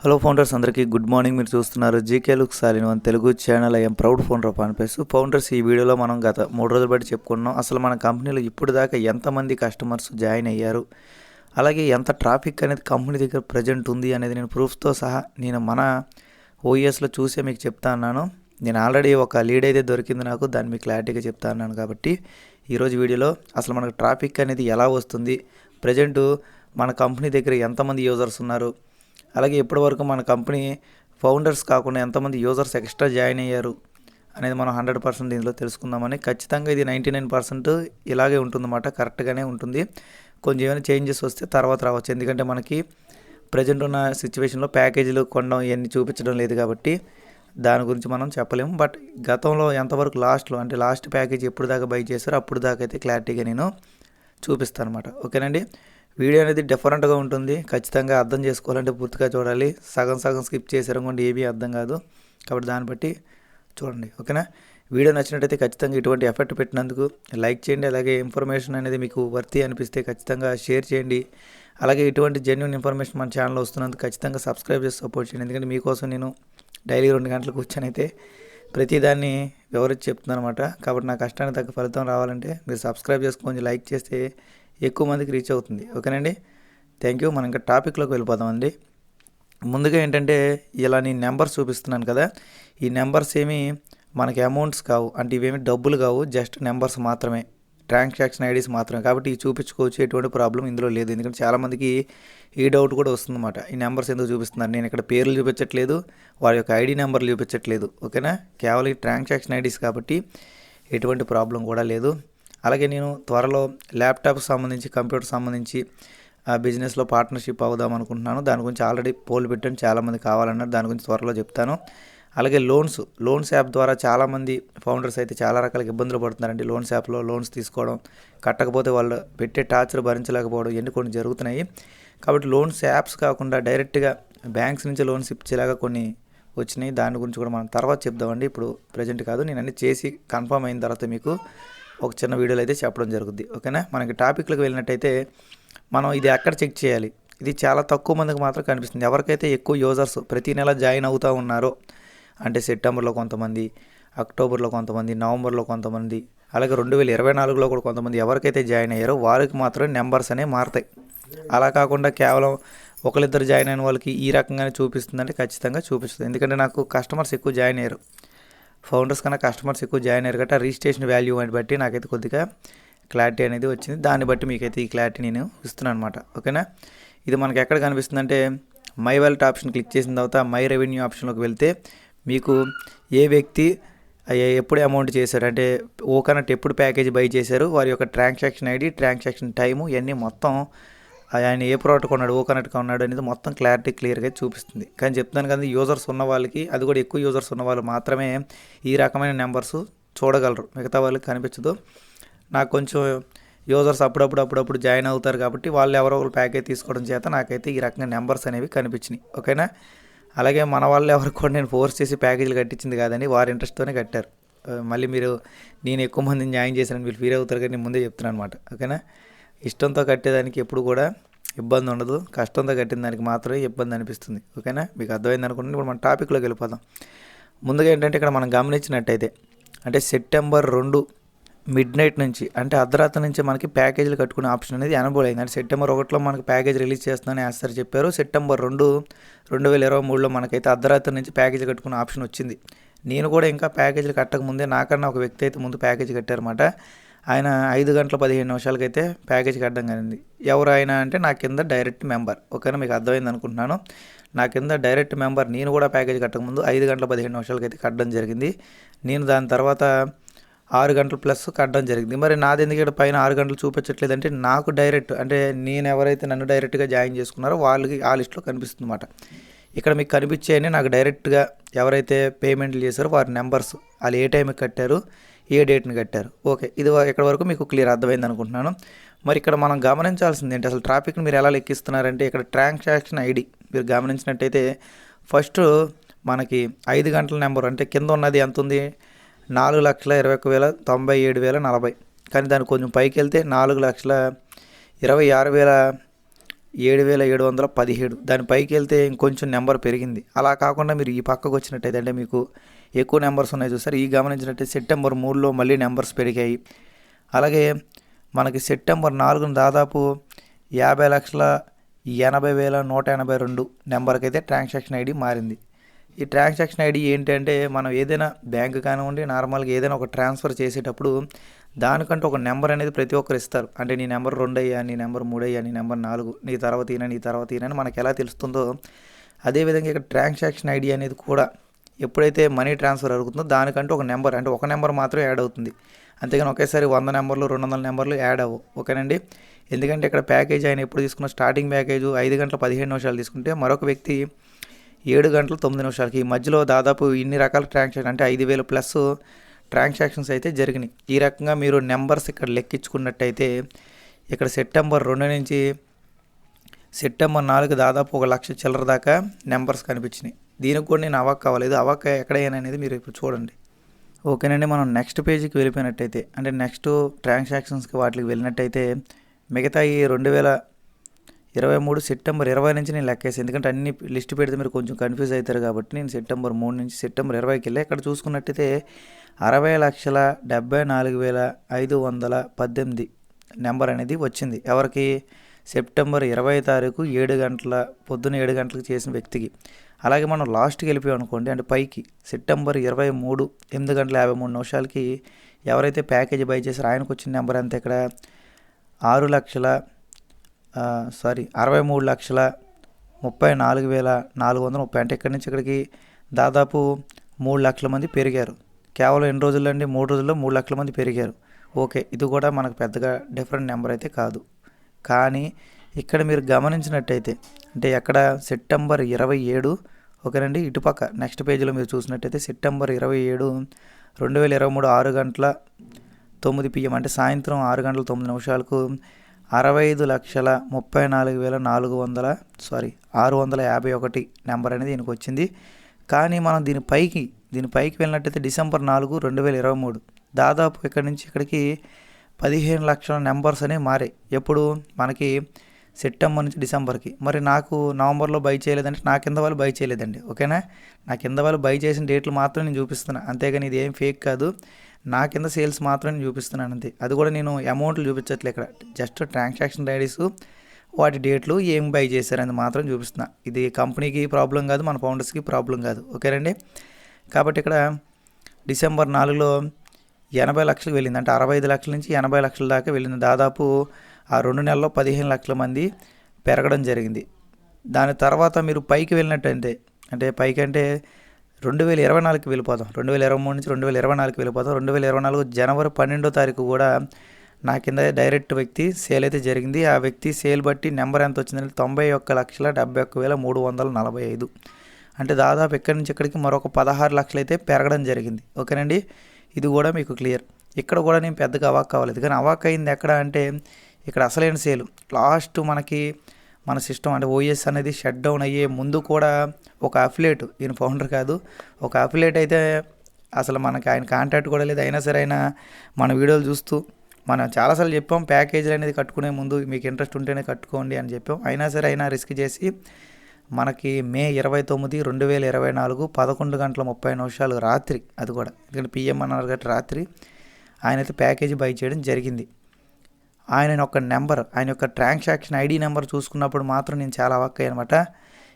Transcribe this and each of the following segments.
Hello founders అందరికీ good morning. మీరు చూస్తున్నారు జీకే లుక్ సాలిన్ one Telugu channel I'm proud founder of అనిపేస్ founders ఈ వీడియోలో మనం గత మూడు రోజుల బట్టి చెప్పుకున్నాం. అసలు మన కంపెనీలో ఇప్పుడు దాకా ఎంతమంది కస్టమర్స్ జాయిన్ అయ్యారు? అలాగే ఎంత ట్రాఫిక్ అనేది కంపెనీ దగ్గర ప్రజెంట్ ఉంది అనేది నేను ప్రూఫ్తో సహా నేను మన ఓఎస్లో చూసే మీకు చెప్తా అన్నాను. నేను ఆల్రెడీ ఒక లీడ్ అయితే దొరికింది నాకు దాన్ని మీకు క్లారిటీగా చెప్తా అన్నాను కాబట్టి ఈరోజు వీడియోలో అసలు మనకు ట్రాఫిక్ అనేది ఎలా వస్తుంది? ప్రజెంట్ మన కంపెనీ దగ్గర ఎంతమంది యూజర్స్ ఉన్నారు? అలాగే ఇప్పటివరకు మన కంపెనీ ఫౌండర్స్ కాకుండా ఎంతమంది యూజర్స్ ఎక్స్ట్రా జాయిన్ అయ్యారు అనేది మనం హండ్రెడ్ పర్సెంట్ దీనిలో తెలుసుకుందామని ఖచ్చితంగా ఇది నైంటీ నైన్ పర్సెంట్ ఇలాగే ఉంటుందన్నమాట కరెక్ట్గానే ఉంటుంది. కొంచెం ఏమైనా చేంజెస్ వస్తే తర్వాత రావచ్చు. ఎందుకంటే మనకి ప్రజెంట్ ఉన్న సిచ్యువేషన్లో ప్యాకేజీలు కొనడం ఇవన్నీ చూపించడం లేదు కాబట్టి దాని గురించి మనం చెప్పలేము. బట్ గతంలో ఎంతవరకు లాస్ట్లో అంటే లాస్ట్ ప్యాకేజ్ ఎప్పుడు దాకా బై చేశారో అప్పుడు దాకా అయితే క్లారిటీగా నేను చూపిస్తాను అనమాట ఓకేనండి? వీడియో అనేది డిఫరెంట్గా ఉంటుంది. ఖచ్చితంగా అర్థం చేసుకోవాలంటే పూర్తిగా చూడాలి. సగం సగం స్కిప్ చేసారనుకోండి ఏమీ అర్థం కాదు. కాబట్టి దాన్ని బట్టి చూడండి ఓకేనా? వీడియో నచ్చినట్టయితే ఖచ్చితంగా ఇటువంటి ఎఫర్ట్ పెట్టినందుకు లైక్ చేయండి. అలాగే ఇన్ఫర్మేషన్ అనేది మీకు వర్తి అనిపిస్తే ఖచ్చితంగా షేర్ చేయండి. అలాగే ఇటువంటి జెన్యున్ ఇన్ఫర్మేషన్ మన ఛానల్లో వస్తున్నందుకు ఖచ్చితంగా సబ్స్క్రైబ్ చేసి సపోర్ట్ చేయండి. ఎందుకంటే మీకోసం నేను డైలీ రెండు గంటలు కూర్చొని అయితే ప్రతిదాన్ని వివరించి చెప్తున్నాను అనమాట కాబట్టి నా కష్టానికి తగ్గ ఫలితం రావాలంటే మీరు సబ్స్క్రైబ్ చేసుకొని లైక్ చేస్తే ఎక్కువ మందికి రీచ్ అవుతుంది. ఓకేనండి? థ్యాంక్ యూ మనం ఇంకా టాపిక్లోకి వెళ్ళిపోదామండి. ముందుగా ఏంటంటే ఇలా నేను నెంబర్స్ చూపిస్తున్నాను కదా. ఈ నెంబర్స్ ఏమి మనకి అమౌంట్స్ కావు. అంటే ఇవేమి డబ్బులు కావు. జస్ట్ నెంబర్స్ మాత్రమే. ట్రాన్సాక్షన్ ఐడీస్ మాత్రమే. కాబట్టి ఇవి చూపించుకోవచ్చు. ఎటువంటి ప్రాబ్లం ఇందులో లేదు. ఎందుకంటే చాలామందికి ఈ డౌట్ కూడా వస్తుందన్నమాట. ఈ నెంబర్స్ ఎందుకు చూపిస్తున్నారు నేను ఇక్కడ పేర్లు చూపించట్లేదు. వారి యొక్క ఐడి నెంబర్లు చూపించట్లేదు. ఓకేనా? కేవలం ఈ ట్రాన్సాక్షన్ ఐడీస్ కాబట్టి ఎటువంటి ప్రాబ్లం కూడా లేదు. అలాగే నేను త్వరలో ల్యాప్టాప్ సంబంధించి కంప్యూటర్ సంబంధించి ఆ బిజినెస్లో పార్ట్నర్షిప్ అవుదాం అనుకుంటున్నాను. దాని గురించి ఆల్రెడీ పోల్ పెట్టాను. చాలామంది కావాలన్నారు. దాని గురించి త్వరలో చెప్తాను. అలాగే లోన్స్ లోన్స్ యాప్ ద్వారా చాలామంది ఫౌండర్స్ అయితే చాలా రకాల ఇబ్బందులు పడుతున్నారండి. లోన్స్ యాప్లో లోన్స్ తీసుకోవడం కట్టకపోతే వాళ్ళు పెట్టే టార్చర్ భరించలేకపోవడం ఇవన్నీ కొన్ని జరుగుతున్నాయి. కాబట్టి లోన్స్ యాప్స్ కాకుండా డైరెక్ట్గా బ్యాంక్స్ నుంచి లోన్స్ ఇచ్చేలాగా కొన్ని వచ్చినాయి. దాని గురించి కూడా మనం తర్వాత చెప్దామండి. ఇప్పుడు ప్రజెంట్ కాదు. నేను అన్ని చేసి కన్ఫర్మ్ అయిన తర్వాత మీకు ఒక చిన్న వీడియోలో అయితే చెప్పడం జరుగుద్ది. ఓకేనా? మనకి టాపిక్లకు వెళ్ళినట్టయితే మనం ఇది ఎక్కడ చెక్ చేయాలి? ఇది చాలా తక్కువ మందికి మాత్రం కనిపిస్తుంది. ఎవరికైతే ఎక్కువ యూజర్స్ ప్రతి నెల జాయిన్ అవుతూ ఉన్నారో అంటే సెప్టెంబర్లో కొంతమంది అక్టోబర్లో కొంతమంది నవంబర్లో కొంతమంది అలాగే రెండు వేల ఇరవై నాలుగులో కూడా కొంతమంది ఎవరికైతే జాయిన్ అయ్యారో వారికి మాత్రం నెంబర్స్ అనేవి మారుతాయి. అలా కాకుండా కేవలం ఒకరిద్దరు జాయిన్ అయిన వాళ్ళకి ఈ రకంగానే చూపిస్తుందంటే ఖచ్చితంగా చూపిస్తుంది. ఎందుకంటే నాకు కస్టమర్స్ ఎక్కువ జాయిన్ అయ్యారు. ఫౌండర్స్ కన్నా కస్టమర్స్ ఎక్కువ జాయిన్ అయ్యారు కాబట్టి ఆ రిజిస్ట్రేషన్ వాల్యూ అని బట్టి నాకైతే కొద్దిగా క్లారిటీ అనేది వచ్చింది. దాన్ని బట్టి మీకైతే ఈ క్లారిటీ నేను ఇస్తున్నాను అనమాట ఓకేనా? ఇది మనకి ఎక్కడ కనిపిస్తుంది అంటే మై వాలెట్ ఆప్షన్ క్లిక్ చేసిన తర్వాత మై రెవెన్యూ ఆప్షన్లోకి వెళ్తే మీకు ఏ వ్యక్తి ఎప్పుడు అమౌంట్ చేశారు? అంటే ఓకనట్ ఎప్పుడు ప్యాకేజ్ బై చేశారు? వారి యొక్క ట్రాన్సాక్షన్ ఐడి ట్రాన్సాక్షన్ టైము ఇవన్నీ మొత్తం ఆయన ఏ ప్రోడక్ట్ కొన్నాడు ఓకనట్ కొన్నాడు అనేది మొత్తం క్లారిటీ క్లియర్గా చూపిస్తుంది. కానీ చెప్తాను కదా యూజర్స్ ఉన్న వాళ్ళకి అది కూడా ఎక్కువ యూజర్స్ ఉన్న వాళ్ళు మాత్రమే ఈ రకమైన నెంబర్స్ చూడగలరు. మిగతా వాళ్ళకి కనిపించదు. నాకు కొంచెం యూజర్స్ అప్పుడప్పుడు అప్పుడప్పుడు జాయిన్ అవుతారు కాబట్టి వాళ్ళు ఎవరో ఒకరు ప్యాకేజ్ తీసుకోవడం చేత నాకైతే ఈ రకంగా నెంబర్స్ అనేవి కనిపించినాయి. ఓకేనా? అలాగే మన వాళ్ళు ఎవరికి కూడా నేను ఫోర్స్ చేసి ప్యాకేజీలు కట్టించింది కాదని వారి ఇంట్రెస్ట్తోనే కట్టారు. మళ్ళీ మీరు నేను ఎక్కువ మందిని జాయిన్ చేశాను మీరు ఫీల్ అవుతారు కానీ నేను ముందే చెప్తున్నాను అనమాట ఓకేనా? ఇష్టంతో కట్టేదానికి ఎప్పుడు కూడా ఇబ్బంది ఉండదు. కష్టంతో కట్టిన దానికి మాత్రమే ఇబ్బంది అనిపిస్తుంది. ఓకేనా? మీకు అర్థమైంది అనుకుంటే ఇప్పుడు మన టాపిక్లోకి వెళ్ళిపోదాం. ముందుగా ఏంటంటే ఇక్కడ మనం గమనించినట్టయితే అంటే సెప్టెంబర్ రెండు మిడ్ నైట్ నుంచి అంటే అర్ధరాత్రి నుంచి మనకి ప్యాకేజీలు కట్టుకునే ఆప్షన్ అనేది ఎనబోల్ అయింది అంటే సెప్టెంబర్ ఒకటిలో మనకి ప్యాకేజ్ రిలీజ్ చేస్తుందని సార్ చెప్పారు. సెప్టెంబర్ రెండు రెండు వేల ఇరవై మూడులో మనకైతే అర్ధరాత్రి నుంచి ప్యాకేజీ కట్టుకునే ఆప్షన్ వచ్చింది. నేను కూడా ఇంకా ప్యాకేజీలు కట్టక ముందే నాకన్నా ఒక వ్యక్తి అయితే ముందు ప్యాకేజీ కట్టారన్నమాట. ఆయన ఐదు గంటల పదిహేను నిమిషాలకైతే ప్యాకేజ్ కట్టడం కలిగింది ఎవరు ఆయన అంటే నా కింద డైరెక్ట్ మెంబర్. ఓకేనా? మీకు అర్థమైంది అనుకుంటున్నాను. నా కింద డైరెక్ట్ మెంబర్ నేను కూడా ప్యాకేజ్ కట్టకముందు ఐదు గంటల పదిహేను నిమిషాలకైతే కట్టడం జరిగింది. నేను దాని తర్వాత ఆరు గంటలు ప్లస్ కట్టడం జరిగింది. మరి నాది ఎందుకంటే ఇక్కడ పైన ఆరు గంటలు చూపించట్లేదు అంటే నాకు డైరెక్ట్ అంటే నేను ఎవరైతే నన్ను డైరెక్ట్గా జాయిన్ చేసుకున్నారో వాళ్ళకి ఆ లిస్ట్లో కనిపిస్తుంది అన్నమాట ఇక్కడ మీకు కనిపించేయని నాకు డైరెక్ట్గా ఎవరైతే పేమెంట్లు చేశారో వారి నెంబర్స్. వాళ్ళు ఏ టైంకి కట్టారు? ఏ డేట్ని కట్టారు? ఓకే ఇది ఇక్కడ వరకు మీకు క్లియర్ అర్థమైంది అనుకుంటున్నాను. మరి ఇక్కడ మనం గమనించాల్సింది ఏంటి? అసలు ట్రాఫిక్ని మీరు ఎలా లెక్కిస్తున్నారంటే ఇక్కడ ట్రాన్సాక్షన్ ఐడి మీరు గమనించినట్టయితే ఫస్ట్ మనకి ఐదు గంటల నెంబర్ అంటే కింద ఉన్నది ఎంత ఉంది నాలుగు లక్షల ఇరవై ఒక వేల తొంభై ఏడు వేల నలభై. కానీ దాన్ని కొంచెం పైకి వెళ్తే నాలుగు లక్షల ఇరవై ఆరు వేల ఏడు వేల ఏడు వందల పదిహేడు. దాని పైకి వెళ్తే ఇంకొంచెం నెంబర్ పెరిగింది. అలా కాకుండా మీరు ఈ పక్కకు వచ్చినట్టయితే అంటే మీకు ఎక్కువ నెంబర్స్ ఉన్నాయి చూసారు. ఈ గమనించినట్టయితే సెప్టెంబర్ మూడులో మళ్ళీ నెంబర్స్ పెరిగాయి. అలాగే మనకి సెప్టెంబర్ నాలుగున దాదాపు యాభై లక్షల ఎనభై వేల నూట ఎనభై రెండు నెంబర్కి అయితే ట్రాన్సాక్షన్ ఐడి మారింది. ఈ ట్రాన్సాక్షన్ ఐడి ఏంటంటే మనం ఏదైనా బ్యాంక్ కానివ్వండి నార్మల్గా ఏదైనా ఒక ట్రాన్స్ఫర్ చేసేటప్పుడు దానికంటే ఒక నెంబర్ అనేది ప్రతి ఒక్కరు ఇస్తారు. అంటే నీ నెంబర్ రెండు అయ్యా నీ నెంబర్ మూడు అయ్యా నీ నెంబర్ నాలుగు నీ తర్వాత ఈయన నీ తర్వాత ఈయన అని మనకు ఎలా తెలుస్తుందో అదేవిధంగా ఇక్కడ ట్రాన్సాక్షన్ ఐడి అనేది కూడా ఎప్పుడైతే మనీ ట్రాన్స్ఫర్ అడుగుతుందో దానికంటే ఒక నెంబర్ అంటే ఒక నెంబర్ మాత్రం యాడ్ అవుతుంది. అంతేగాని ఒకేసారి వంద నెంబర్లు రెండు వందల నెంబర్లు యాడ్ అవ్వవు ఓకేనండి? ఎందుకంటే ఇక్కడ ప్యాకేజ్ ఆయన ఎప్పుడు తీసుకున్న స్టార్టింగ్ ప్యాకేజ్ ఐదు గంటల పదిహేను నిమిషాలు తీసుకుంటే మరొక వ్యక్తి ఏడు గంటల తొమ్మిది నిమిషాలకి. ఈ మధ్యలో దాదాపు ఇన్ని రకాల ట్రాన్సాక్షన్ అంటే ఐదు వేలు ప్లస్ ట్రాన్సాక్షన్స్ అయితే జరిగినాయి. ఈ రకంగా మీరు నెంబర్స్ ఇక్కడ లెక్కించుకున్నట్టయితే ఇక్కడ సెప్టెంబర్ రెండు నుంచి సెప్టెంబర్ నాలుగు దాదాపు ఒక లక్ష చిల్లర దాకా నెంబర్స్ కనిపించినాయి. దీనికి కూడా నేను అవాక్ అవ్వలేదు అవాక్ ఎక్కడైనా అనేది మీరు ఇప్పుడు చూడండి. ఓకేనండి మనం నెక్స్ట్ పేజీకి వెళ్ళిపోయినట్టయితే అంటే నెక్స్ట్ ట్రాన్సాక్షన్స్కి వాటికి వెళ్ళినట్టయితే మిగతా ఈ రెండు వేల ఇరవై మూడు సెప్టెంబర్ ఇరవై నుంచి నేను లెక్కేసి ఎందుకంటే అన్ని లిస్ట్ పెడితే మీరు కొంచెం కన్ఫ్యూజ్ అవుతారు కాబట్టి నేను సెప్టెంబర్ మూడు నుంచి సెప్టెంబర్ ఇరవైకి వెళ్ళి ఇక్కడ చూసుకున్నట్టయితే అరవై లక్షల డెబ్బై నాలుగు వేల ఐదు వందల పద్దెనిమిది నెంబర్ అనేది వచ్చింది. ఎవరికి? సెప్టెంబర్ ఇరవై తారీఖు ఏడు గంటల పొద్దున ఏడు గంటలకు చేసిన వ్యక్తికి. అలాగే మనం లాస్ట్కి వెళ్ళిపోయాం అనుకోండి అంటే పైకి సెప్టెంబర్ ఇరవై మూడు ఎనిమిది గంటల యాభై మూడు నిమిషాలకి ఎవరైతే ప్యాకేజ్ బై చేశారో ఆయనకు వచ్చిన నెంబర్ అంతా ఇక్కడ? ఆరు లక్షల సారీ అరవై మూడు లక్షల ముప్పై నాలుగు వేల నాలుగు వందల ముప్పై. అంటే ఇక్కడి నుంచి ఇక్కడికి దాదాపు మూడు లక్షల మంది పెరిగారు. కేవలం ఎన్ని రోజుల్లో అండి? మూడు రోజుల్లో మూడు లక్షల మంది పెరిగారు. ఓకే ఇది కూడా మనకు పెద్దగా డిఫరెంట్ నెంబర్ అయితే కాదు. కానీ ఇక్కడ మీరు గమనించినట్టయితే అంటే ఎక్కడ సెప్టెంబర్ ఇరవై ఏడు ఓకేనండి ఇటుపక్క నెక్స్ట్ పేజీలో మీరు చూసినట్టయితే సెప్టెంబర్ ఇరవై ఏడు రెండు వేల ఇరవై మూడు ఆరు గంటల తొమ్మిది పిఎం అంటే సాయంత్రం ఆరు గంటల తొమ్మిది నిమిషాలకు అరవై ఐదు లక్షల ముప్పై నాలుగు వేల నాలుగు వందల సారీ ఆరు వందల యాభై ఒకటి నెంబర్ అనేది దీనికి వచ్చింది. కానీ మనం దీని పైకి దీని పైకి వెళ్ళినట్టయితే డిసెంబర్ నాలుగు రెండు వేల ఇరవై మూడు దాదాపు ఇక్కడి నుంచి ఇక్కడికి పదిహేను లక్షల నెంబర్స్ అనేవి మారాయి. ఎప్పుడు? మనకి సెప్టెంబర్ నుంచి డిసెంబర్కి. మరి నాకు నవంబర్లో బై చేయలేదంటే నా కింద వాళ్ళు బై చేయలేదండి. ఓకేనా? నా కింద వాళ్ళు బై చేసిన డేట్లు మాత్రం నేను చూపిస్తున్నా. అంతేగాని ఇది ఏం ఫేక్ కాదు. నా కింద సేల్స్ మాత్రం నేను చూపిస్తున్నాను అంతే. అది కూడా నేను అమౌంట్లు చూపించట్లే ఇక్కడ. జస్ట్ ట్రాన్సాక్షన్ ఐడీస్ వాటి డేట్లు ఏం బై చేశారని మాత్రం చూపిస్తున్నా. ఇది కంపెనీకి ప్రాబ్లం కాదు మన ఫౌండర్స్కి ప్రాబ్లం కాదు. ఓకేనండి? కాబట్టి ఇక్కడ డిసెంబర్ నాలుగులో ఎనభై లక్షలు వెళ్ళింది. అంటే అరవై ఐదు లక్షల నుంచి ఎనభై లక్షల దాకా వెళ్ళింది. దాదాపు ఆ రెండు నెలల్లో పదిహేను లక్షల మంది పెరగడం జరిగింది. దాని తర్వాత మీరు పైకి వెళ్ళినట్టయితే అంటే పైకి అంటే రెండు వేల ఇరవై నాలుగుకి వెళ్ళిపోదాం రెండు వేల ఇరవై మూడు నుంచి రెండు వేల ఇరవై నాలుగుకి వెళ్ళిపోతాం. రెండు వేల ఇరవై నాలుగు జనవరి పన్నెండో తారీఖు కూడా నా కింద డైరెక్ట్ వ్యక్తి సేల్ అయితే జరిగింది. ఆ వ్యక్తి సేల్ బట్టి నెంబర్ ఎంత వచ్చిందంటే తొంభై ఒక్క లక్షల డెబ్బై ఒక్క వేల మూడు వందల నలభై ఐదు. అంటే దాదాపు ఇక్కడి నుంచి ఇక్కడికి మరొక పదహారు లక్షలు అయితే పెరగడం జరిగింది. ఓకేనండి? ఇది కూడా మీకు క్లియర్. ఇక్కడ కూడా నేను పెద్దగా అవాక్ కావలేదు. కానీ అవాక్ అయింది ఎక్కడ అంటే ఇక్కడ అసలైన సేల్. లాస్ట్ మనకి మన సిస్టమ్ అంటే ఓఎస్ అనేది షట్ డౌన్ అయ్యే ముందు కూడా ఒక అఫిలేట్ ఈయన ఫౌండర్ కాదు. ఒక అఫిలేట్ అయితే అసలు మనకి ఆయన కాంటాక్ట్ కూడా లేదు. అయినా సరే ఆయన మన వీడియోలు చూస్తూ మనం చాలాసార్లు చెప్పాం ప్యాకేజీలు అనేది కట్టుకునే ముందు మీకు ఇంట్రెస్ట్ ఉంటేనే కట్టుకోండి అని చెప్పాం. అయినా సరే అయినా రిస్క్ చేసి మనకి మే ఇరవై తొమ్మిది రెండు వేల ఇరవై నాలుగు పదకొండు గంటల ముప్పై నిమిషాలు రాత్రి అది కూడా. ఎందుకంటే పిఎం అన్నారు కాబట్టి రాత్రి. ఆయన అయితే ప్యాకేజీ బై చేయడం జరిగింది. ఆయన యొక్క నెంబర్ ఆయన యొక్క ట్రాన్సాక్షన్ ఐడి నెంబర్ చూసుకున్నప్పుడు మాత్రం నేను చాలా అవాక్కయ్య అనమాట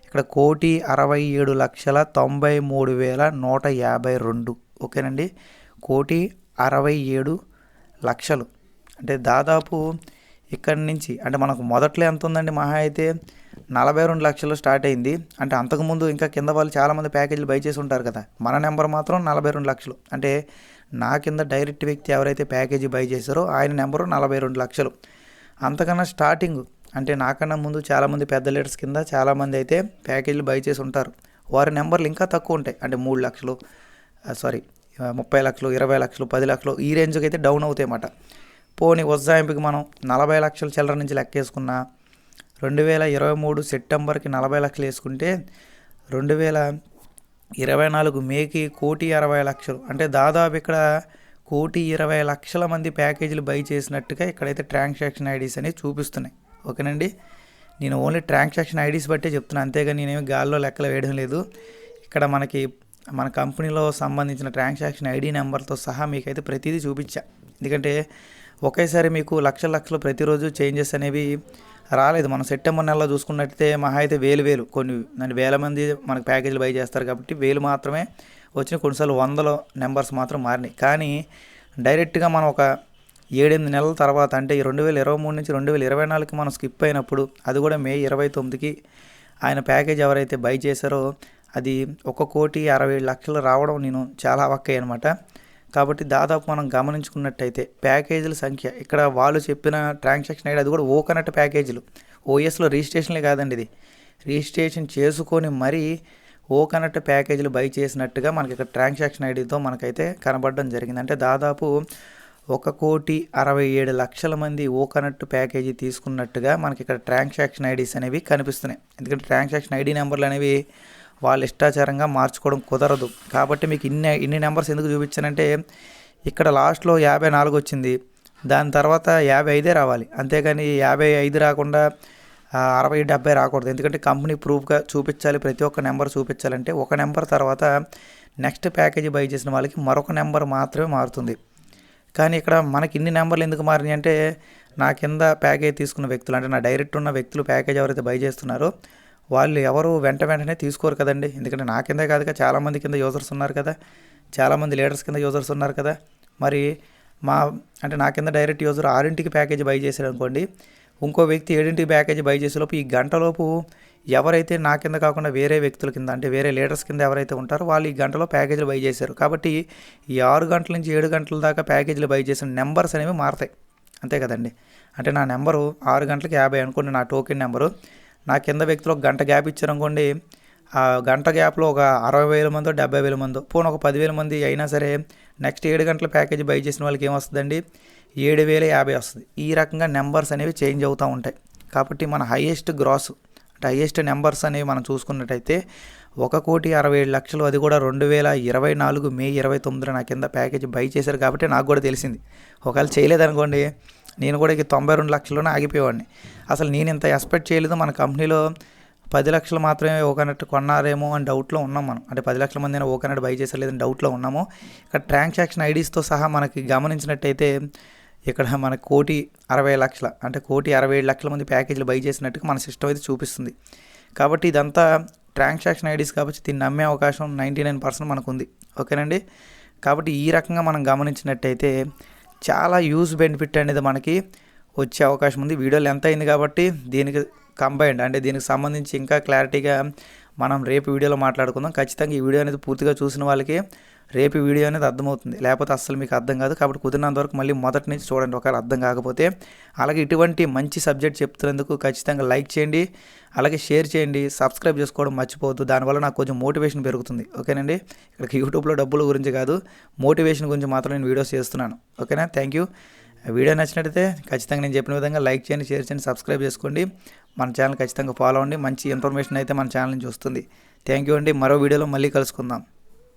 ఇక్కడ కోటి అరవై ఏడు లక్షల తొంభై మూడు వేల నూట యాభై రెండు. ఓకేనండి? కోటి అరవై ఏడు లక్షలు. అంటే దాదాపు ఇక్కడి నుంచి అంటే మనకు మొదట్లో ఎంత ఉందండి మహా అయితే నలభై రెండు లక్షలు స్టార్ట్ అయింది. అంటే అంతకుముందు ఇంకా కింద వాళ్ళు చాలామంది ప్యాకేజీలు బై చేసి ఉంటారు కదా. మన నెంబర్ మాత్రం నలభై రెండు లక్షలు. అంటే నా కింద డైరెక్ట్ వ్యక్తి ఎవరైతే ప్యాకేజీ బై చేశారో ఆయన నెంబరు నలభై రెండు లక్షలు. అంతకన్నా స్టార్టింగ్ అంటే నాకన్నా ముందు చాలామంది పెద్ద లీడర్స్ కింద చాలామంది అయితే ప్యాకేజీలు బై చేసి ఉంటారు. వారి నెంబర్లు ఇంకా తక్కువ ఉంటాయి. అంటే మూడు లక్షలు సారీ ముప్పై లక్షలు ఇరవై లక్షలు పది లక్షలు ఈ రేంజ్కి అయితే డౌన్ అవుతాయి అన్నమాట. పోనీ ఉజ్జాయింపుకి మనం నలభై లక్షల చిల్లర నుంచి లెక్కేసుకున్నా రెండు వేల ఇరవై మూడు సెప్టెంబర్కి నలభై లక్షలు వేసుకుంటే రెండు వేల ఇరవై నాలుగు మేకి కోటి అరవై లక్షలు. అంటే దాదాపు ఇక్కడ కోటి ఇరవై లక్షల మంది ప్యాకేజీలు బై చేసినట్టుగా ఇక్కడైతే ట్రాన్సాక్షన్ ఐడీస్ అనేవి చూపిస్తున్నాయి. ఓకేనండి? నేను ఓన్లీ ట్రాన్సాక్షన్ ఐడీస్ బట్టే చెప్తున్నాను అంతేగా నేనేమి గాల్లో లెక్కలు వేయడం లేదు. ఇక్కడ మనకి మన కంపెనీలో సంబంధించిన ట్రాన్సాక్షన్ ఐడి నెంబర్తో సహా మీకైతే ప్రతిదీ చూపించా. ఎందుకంటే ఒకేసారి మీకు లక్షల లక్షలు ప్రతిరోజు చేంజెస్ అనేవి రాలేదు. మనం సెప్టెంబర్ నెలలో చూసుకున్నట్టయితే మహా అయితే వేలు వేలు. కొన్ని దాని వేల మంది మనకు ప్యాకేజీలు బై చేస్తారు కాబట్టి వేలు మాత్రమే వచ్చిన కొన్నిసార్లు వందల నెంబర్స్ మాత్రం మారినాయి. కానీ డైరెక్ట్గా మనం ఒక ఏడెనిమిది నెలల తర్వాత అంటే ఈ రెండు వేల ఇరవై మూడు నుంచి రెండు వేల ఇరవై నాలుగుకి మనం స్కిప్ అయినప్పుడు అది కూడా మే ఇరవై తొమ్మిదికి ఆయన ప్యాకేజ్ ఎవరైతే బై చేశారో అది ఒక కోటి అరవై లక్షలు రావడం నేను చాలా అవక్కయ్య అనమాట కాబట్టి దాదాపు మనం గమనించుకున్నట్టయితే ప్యాకేజీల సంఖ్య ఇక్కడ వాళ్ళు చెప్పిన ట్రాన్సాక్షన్ ఐడి అది కూడా ఓ కనెక్ట్ ప్యాకేజీలు. ఓఎస్లో రిజిస్ట్రేషన్లే కాదండి ఇది. రిజిస్ట్రేషన్ చేసుకొని మరీ ఓ కనెక్ట్ ప్యాకేజీలు బై చేసినట్టుగా మనకి ఇక్కడ ట్రాన్సాక్షన్ ఐడితో మనకైతే కనబడడం జరిగింది. అంటే దాదాపు ఒక కోటి అరవై ఏడు లక్షల మంది ఓ కనెక్ట్ ప్యాకేజీ తీసుకున్నట్టుగా మనకి ఇక్కడ ట్రాన్సాక్షన్ ఐడీస్ అనేవి కనిపిస్తున్నాయి. ఎందుకంటే ట్రాన్సాక్షన్ ఐడి నెంబర్లు అనేవి వాళ్ళ ఇష్టాచారంగా మార్చుకోవడం కుదరదు. కాబట్టి మీకు ఇన్ని ఇన్ని నెంబర్స్ ఎందుకు చూపించానంటే ఇక్కడ లాస్ట్లో యాభై నాలుగు వచ్చింది. దాని తర్వాత యాభై ఐదే రావాలి. అంతేగాని యాభై ఐదు రాకుండా అరవై డెబ్బై రాకూడదు. ఎందుకంటే కంపెనీ ప్రూఫ్గా చూపించాలి ప్రతి ఒక్క నెంబర్ చూపించాలంటే ఒక నెంబర్ తర్వాత నెక్స్ట్ ప్యాకేజీ బై చేసిన వాళ్ళకి మరొక నెంబర్ మాత్రమే మారుతుంది. కానీ ఇక్కడ మనకి ఇన్ని నెంబర్లు ఎందుకు మారినాయి అంటే నా కింద ప్యాకేజ్ తీసుకున్న వ్యక్తులు అంటే నా డైరెక్ట్ ఉన్న వ్యక్తులు ప్యాకేజ్ ఎవరైతే బై చేస్తున్నారో వాళ్ళు ఎవరు వెంట వెంటనే తీసుకోరు కదండి. ఎందుకంటే నా కిందే కాదుగా చాలామంది కింద యూజర్స్ ఉన్నారు కదా. చాలామంది లీడర్స్ కింద యూజర్స్ ఉన్నారు కదా. మరి మా అంటే నా కింద డైరెక్ట్ యూజర్ ఆరింటికి ప్యాకేజ్ బై చేశారు అనుకోండి. ఇంకో వ్యక్తి ఏడింటికి ప్యాకేజ్ బై చేసేలోపు ఈ గంటలోపు ఎవరైతే నా కింద కాకుండా వేరే వ్యక్తుల కింద అంటే వేరే లీడర్స్ కింద ఎవరైతే ఉంటారో వాళ్ళు ఈ గంటలో ప్యాకేజీలు బై చేశారు. కాబట్టి ఈ ఆరు గంటల నుంచి ఏడు గంటల దాకా ప్యాకేజీలు బై చేసిన నెంబర్స్ అనేవి మారతాయి. అంతే కదండి. అంటే నా నెంబరు ఆరు గంటలకు యాభై అనుకోండి నా టోకెన్ నెంబరు నా కింద వ్యక్తులు ఒక గంట గ్యాప్ ఇచ్చారనుకోండి ఆ గంట గ్యాప్లో ఒక అరవై వేల మందో డెబ్బై వేల మందో పోనీ ఒక పదివేల మంది అయినా సరే నెక్స్ట్ ఏడు గంటల ప్యాకేజీ బై చేసిన వాళ్ళకి ఏమొస్తుందండి ఏడు వేల యాభై వస్తుంది. ఈ రకంగా నెంబర్స్ అనేవి చేంజ్ అవుతూ ఉంటాయి. కాబట్టి మన హైయెస్ట్ గ్రాస్ అంటే హైయెస్ట్ నెంబర్స్ అనేవి మనం చూసుకున్నట్టయితే ఒక కోటి అరవై ఏడు లక్షలు అది కూడా రెండు వేల ఇరవై నాలుగు మే ఇరవై తొమ్మిదిలో నా కింద ప్యాకేజ్ బై చేశారు కాబట్టి నాకు కూడా తెలిసింది. ఒకవేళ చేయలేదనుకోండి నేను కూడా ఇక తొంభై రెండు లక్షల్లోనే ఆగిపోయేవాడిని. అసలు నేను ఇంత ఎక్స్పెక్ట్ చేయలేదు. మన కంపెనీలో పది లక్షలు మాత్రమే ఓకనట్టు కొన్నారేమో అని డౌట్లో ఉన్నాం మనం. అంటే పది లక్షల మంది ఓకనట్టు బై చేసలేదని డౌట్లో ఉన్నాము. ఇక్కడ ట్రాన్సాక్షన్ ఐడీస్తో సహా మనకి గమనించినట్టయితే ఇక్కడ మన కోటి అరవై లక్షల అంటే కోటి అరవై ఏడు లక్షల మంది ప్యాకేజీలు బై చేసినట్టుగా మన సిస్టమ్ అయితే చూపిస్తుంది. కాబట్టి ఇదంతా ట్రాన్సాక్షన్ ఐడీస్ కాబట్టి దీన్ని నమ్మే అవకాశం నైంటీ నైన్ పర్సెంట్ మనకు ఉంది ఓకేనండి? కాబట్టి ఈ రకంగా మనం గమనించినట్టయితే చాలా యూజ్ బెనిఫిట్ అనేది మనకి వచ్చే అవకాశం ఉంది. వీడియోలు ఎంత అయింది కాబట్టి దీనికి కంబైండ్ అంటే దీనికి సంబంధించి ఇంకా క్లారిటీగా మనం రేపు వీడియోలో మాట్లాడుకుందాం. ఖచ్చితంగా ఈ వీడియో అనేది పూర్తిగా చూసిన వాళ్ళకి రేపు వీడియో అనేది అర్థమవుతుంది. లేకపోతే అస్సలు మీకు అర్థం కాదు. కాబట్టి కుదిరినంత వరకు మళ్ళీ మొదటి నుంచి చూడండి. ఒకవేళ అర్థం కాకపోతే అలాగే ఇటువంటి మంచి సబ్జెక్ట్ చెప్తున్నందుకు ఖచ్చితంగా లైక్ చేయండి. అలాగే షేర్ చేయండి. సబ్స్క్రైబ్ చేసుకోవడం మర్చిపోవద్దు. దానివల్ల నాకు కొంచెం మోటివేషన్ పెరుగుతుంది. ఓకేనండి? ఇక్కడికి యూట్యూబ్లో డబ్బుల గురించి కాదు. మోటివేషన్ గురించి మాత్రం నేను వీడియోస్ చేస్తున్నాను. ఓకేనా? Thank you. వీడియో నచ్చినట్టయితే ఖచ్చితంగా నేను చెప్పిన విధంగా లైక్ చేయండి షేర్ చేయండి సబ్స్క్రైబ్ చేసుకోండి. మన ఛానల్ ఖచ్చితంగా ఫాలో అవ్వండి. మంచి ఇన్ఫర్మేషన్ అయితే మన ఛానల్ నుంచి వస్తుంది. థ్యాంక్ యూ అండి. మరో వీడియోలో మళ్ళీ కలుసుకుందాం.